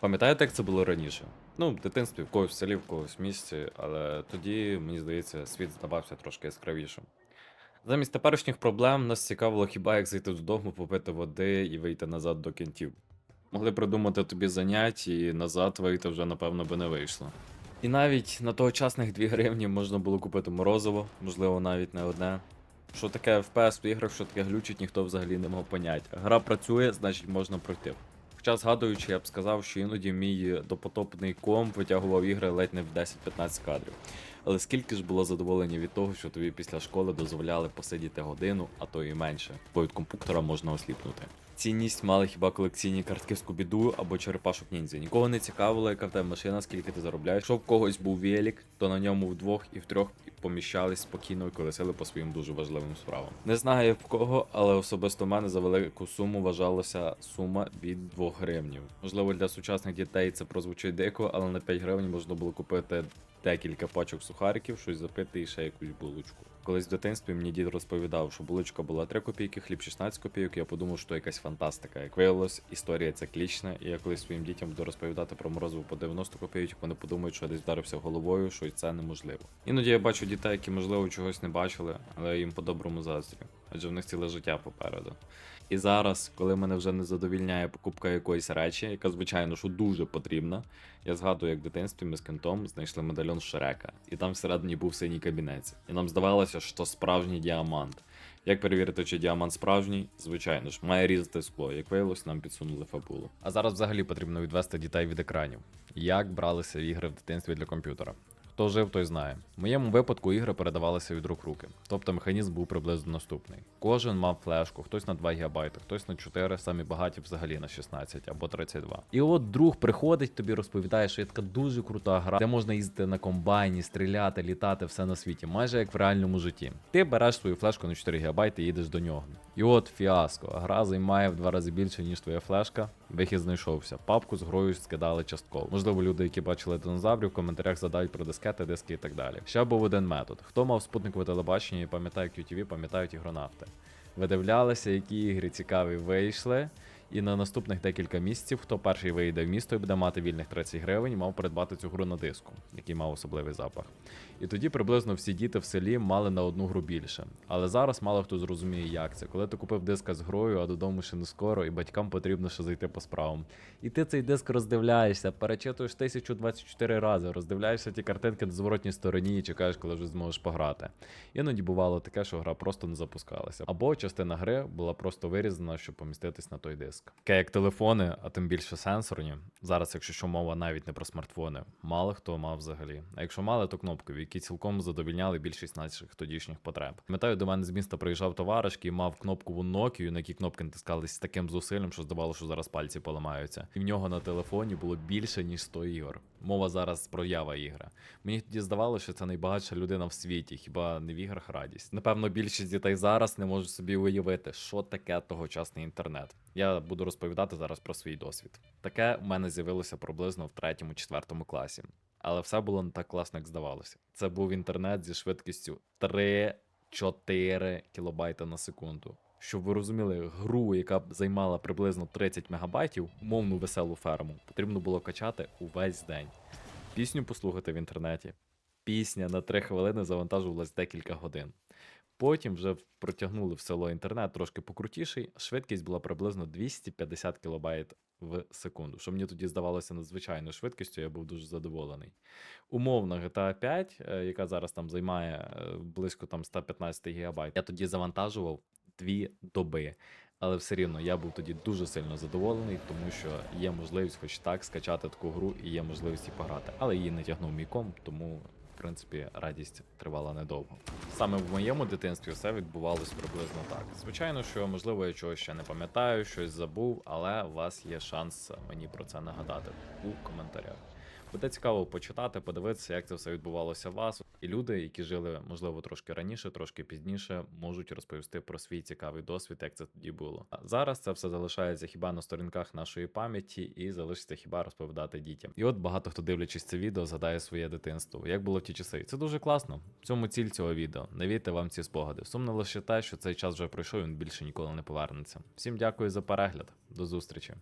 Пам'ятаєте, як це було раніше? Ну, в дитинстві, в когось в селі, в когось в місті, але тоді, мені здається, світ здавався трошки яскравішим. Замість теперішніх проблем нас цікавило хіба як зайти додому, попити води і вийти назад до кінтів. Могли придумати тобі занять і назад вийти вже, напевно, би не вийшло. І навіть на тогочасних 2 гривні можна було купити морозиво, можливо, навіть не одне. Що таке FPS в іграх, що таке глючить, ніхто взагалі не мав поняття. Гра працює, значить можна пройти. Хоча згадуючи, я б сказав, що іноді мій допотопний комп витягував ігри ледь не в 10-15 кадрів. Але скільки ж було задоволення від того, що тобі після школи дозволяли посидіти годину, а то і менше, бо від комп'ютера можна осліпнути. Цінність мали хіба колекційні картки з Кубіду або черепашок ніндзя. Нікого не цікавило, яка в тебе машина, скільки ти заробляєш. Якщо в когось був велик, то на ньому вдвох і втрьох поміщались спокійно і колесили по своїм дуже важливим справам. Не знаю в кого, але особисто в мене за велику суму вважалася сума від 2 гривнів. Можливо, для сучасних дітей це прозвучить дико, але на 5 гривень можна було купити декілька пачок сухариків, щось запити і ще якусь булочку. Колись в дитинстві мені дід розповідав, що булочка була 3 копійки, хліб 16 копійок. Я подумав, що якась фантастика. Як виявилось, історія циклічна, і я колись своїм дітям буду розповідати про морозиво по 90 копійок, вони подумають, що я десь вдарився головою, що і це неможливо. Іноді я бачу дітей, які можливо чогось не бачили, але їм по-доброму заздрю, адже в них ціле життя попереду. І зараз, коли мене вже не задовільняє покупка якоїсь речі, яка, звичайно, що дуже потрібна, я згадую, як в дитинстві ми з кентом знайшли медальйон Шрека, і там всередині був синій кабінець. І нам здавалося, що справжній діамант. Як перевірити, чи діамант справжній? Звичайно ж, має різати скло. Як виявилось, нам підсунули фабулу. А зараз взагалі потрібно відвести дітей від екранів. Як бралися ігри в дитинстві для комп'ютера? Хто жив, той знає. В моєму випадку ігри передавалися від рук руки. Тобто механізм був приблизно наступний. Кожен мав флешку, хтось на 2 ГБ, хтось на 4, самі багаті взагалі на 16 або 32. І от друг приходить, тобі розповідає, що є така дуже крута гра, де можна їздити на комбайні, стріляти, літати, все на світі, майже як в реальному житті. Ти береш свою флешку на 4 ГБ і їдеш до нього. І от фіаско. Гра займає в два рази більше, ніж твоя флешка. Вихід знайшовся. Папку з грою скидали частково. Можливо, люди, які бачили динозаврів, в коментарях задають про дискети, диски і так далі. Ще був один метод. Хто мав спутникове телебачення і пам'ятає QTV, пам'ятають ігронавти. Видивлялися, які ігри цікаві вийшли. І на наступних декілька місяців, хто перший вийде в місто і буде мати вільних 30 гривень, мав придбати цю гру на диску, який мав особливий запах. І тоді приблизно всі діти в селі мали на одну гру більше. Але зараз мало хто зрозуміє, як це. Коли ти купив диска з грою, а додому ще не скоро, і батькам потрібно ще зайти по справам. І ти цей диск роздивляєшся, перечитуєш 1024 рази, роздивляєшся ті картинки на зворотній стороні і чекаєш, коли вже зможеш пограти. Іноді бувало таке, що гра просто не запускалася. Або частина гри була просто вирізана, щоб поміститись на той диск. Таке як телефони, а тим більше сенсорні. Зараз, якщо що мова навіть не про смартфони, мало хто мав взагалі. А якщо мали, то кнопкові, які цілком задовільняли більшість наших тодішніх потреб. Пам'ятаю, до мене з міста приїжджав товариш, який мав кнопкову Nokia, на які кнопки натискались з таким зусиллям, що здавалося, що зараз пальці поламаються. І в нього на телефоні було більше ніж 100 ігор. Мова зараз про Ява ігра. Мені тоді здавалося, що це найбагатша людина в світі, хіба не в іграх радість. Напевно, більшість дітей зараз не можуть собі уявити, що таке тогочасний інтернет. Я буду розповідати зараз про свій досвід. Таке в мене з'явилося приблизно в третьому-четвертому класі. Але все було не так класно, як здавалося. Це був інтернет зі швидкістю 3-4 кілобайта на секунду. Щоб ви розуміли, гру, яка б займала приблизно 30 мегабайтів, умовну веселу ферму, потрібно було качати увесь день. Пісню послухати в інтернеті. Пісня на 3 хвилини завантажувалась декілька годин. Потім вже протягнули в село інтернет трошки покрутіший, швидкість була приблизно 250 кБ в секунду, що мені тоді здавалося надзвичайною швидкістю, я був дуже задоволений. Умовна GTA 5, е, яка зараз там займає е, близько там 115 ГБ, я тоді завантажував дві доби. Але все рівно я був тоді дуже сильно задоволений, тому що є можливість, хоч так, скачати таку гру і є можливість і пограти. Але її не тягнув мій комп, тому принципі радість тривала недовго. Саме в моєму дитинстві все відбувалось приблизно так. Звичайно, що можливо я чогось ще не пам'ятаю, щось забув, але у вас є шанс мені про це нагадати у коментарях. Буде цікаво почитати, подивитися, як це все відбувалося у вас. І люди, які жили, можливо, трошки раніше, трошки пізніше, можуть розповісти про свій цікавий досвід, як це тоді було. А зараз це все залишається хіба на сторінках нашої пам'яті і залишиться хіба розповідати дітям. І от багато хто дивлячись це відео, згадає своє дитинство. Як було в ті часи? Це дуже класно. В цьому ціль цього відео. Не вірте вам ці спогади. Сумно лише те, що цей час вже пройшов, він більше ніколи не повернеться. Всім дякую за перегляд. До зустрічі.